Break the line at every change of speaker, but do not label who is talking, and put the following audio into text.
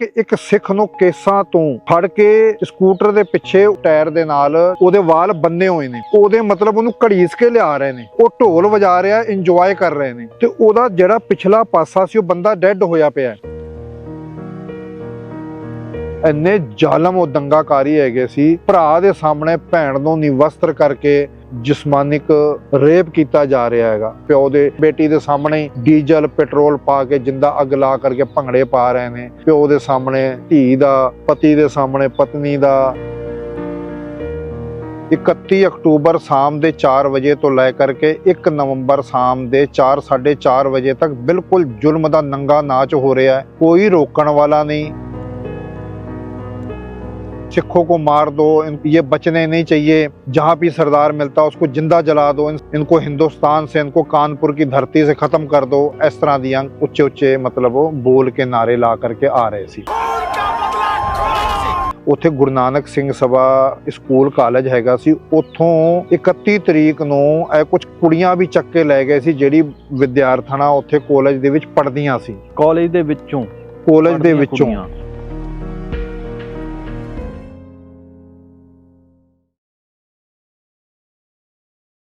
ਕਿ ਇੱਕ ਸਿੱਖ ਨੂੰ ਕੇਸਾਂ ਤੋਂ ਫੜ ਕੇ ਸਕੂਟਰ ਦੇ ਪਿੱਛੇ ਟਾਇਰ ਦੇ ਨਾਲ ਉਹਦੇ ਵਾਲ ਬੰਨੇ ਹੋਏ ਨੇ। ਉਹਦੇ ਮਤਲਬ ਉਹਨੂੰ ਘੜੀਸ ਕੇ ਲਿਆ ਰਹੇ ਨੇ। ਉਹ ਢੋਲ ਵਜਾ ਰਿਹਾ ਇੰਜੋਏ ਕਰ ਰਹੇ ਨੇ। ਤੇ ਉਹਦਾ ਜਿਹੜਾ ਪਿਛਲਾ ਪਾਸਾ ਸੀ, ਉਹ ਬੰਦਾ ਡੈੱਡ ਹੋਇਆ ਪਿਆ ਇੰਨੇ ਜ਼ਾਲਮ ਉਹ ਦੰਗਾਕਾਰੀ ਹੈਗੇ ਸੀ, ਭਰਾ ਦੇ ਸਾਹਮਣੇ ਭੈਣ ਨੂੰ ਨਿਵਸਤਰ ਕਰਕੇ ਜਿਸਮਾਨਿਕ ਰੇਪ ਕੀਤਾ ਜਾ ਰਿਹਾ ਹੈਗਾ। ਪਿਓ ਦੇ ਬੇਟੀ ਦੇ ਸਾਹਮਣੇ ਡੀਜ਼ਲ, ਪੈਟਰੋਲ ਪਾ ਕੇ ਜਿੰਦਾ ਅੱਗ ਲਾ ਕਰਕੇ ਭੰਗੜੇ ਪਾ ਰਹੇ ਨੇ। ਪਿਓ ਦੇ ਸਾਹਮਣੇ ਧੀ ਦਾ, ਪਤੀ ਦੇ ਸਾਹਮਣੇ ਪਤਨੀ ਦਾ। 31 ਅਕਤੂਬਰ ਸ਼ਾਮ ਦੇ 4 ਵਜੇ ਤੋਂ ਲੈ ਕਰਕੇ 1 ਨਵੰਬਰ ਸ਼ਾਮ ਦੇ 4 4:30 ਵਜੇ ਤੱਕ ਬਿਲਕੁਲ ਜ਼ੁਲਮ ਦਾ ਨੰਗਾ ਨਾਚ ਹੋ ਰਿਹਾ ਹੈ। ਕੋਈ ਰੋਕਣ ਵਾਲਾ ਨਹੀਂ। सिखों को मार दो इन, ये बचने नहीं चाहिए जहाँ भी सरदार मिलता है उसको जिंदा जला दो इन, इनको हिंदुस्तान से इनको कानपुर की धरती से खत्म कर दो इस तरह दियां ਉੱਚੇ ਉੱਚੇ ਮਤਲਬ ਉਹ ਬੋਲ ਕੇ ਨਾਰੇ ਲਾ ਕਰਕੇ ਆ ਰਹੇ ਸੀ ਉੱਥੇ ਗੁਰੂ ਨਾਨਕ ਸਿੰਘ ਸਭਾ ਸਕੂਲ ਕਾਲਜ ਹੈਗਾ ਸੀ ਉੱਥੋਂ 31 ਤਰੀਕ ਨੂੰ ਇਹ ਕੁਝ ਕੁੜੀਆਂ ਵੀ ਚੱਕ ਕੇ ਲੈ ਗਏ ਸੀ ਜਿਹੜੀ ਵਿਦਿਆਰਥਣਾ ਉੱਥੇ ਕਾਲਜ ਦੇ ਵਿੱਚ ਪੜ੍ਹਦੀਆਂ ਸੀ
ਕਾਲਜ ਦੇ ਵਿੱਚੋਂ
ਕਾਲਜ ਦੇ
ਪੜ੍ਹਦੀਆਂ
ਵਿੱਚੋਂ
ਕੁੜੀਆਂ।